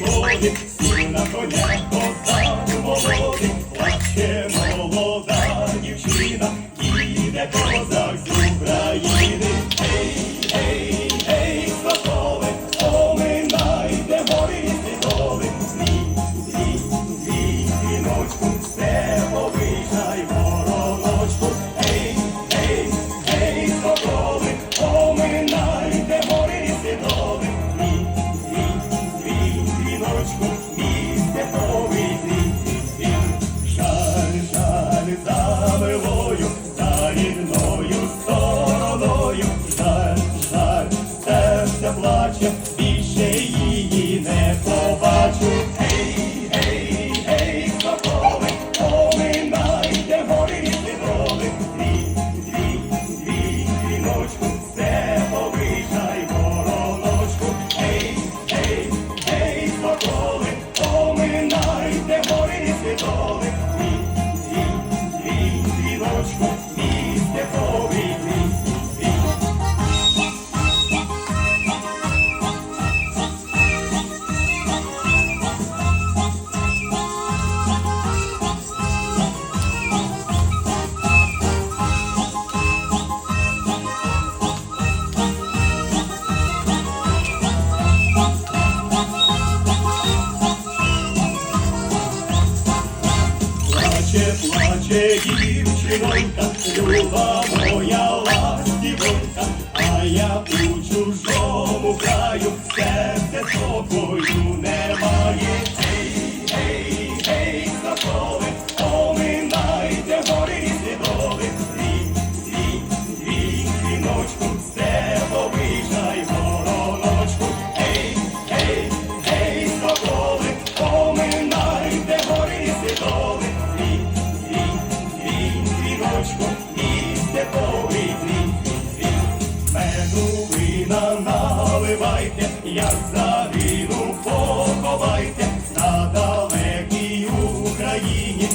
morning. Russia. плаче дівчинонька, люба моя ластівонька, а я у чужому краю серце собою нема. сина наливайте, як загинув, поховайте на далекій Україні.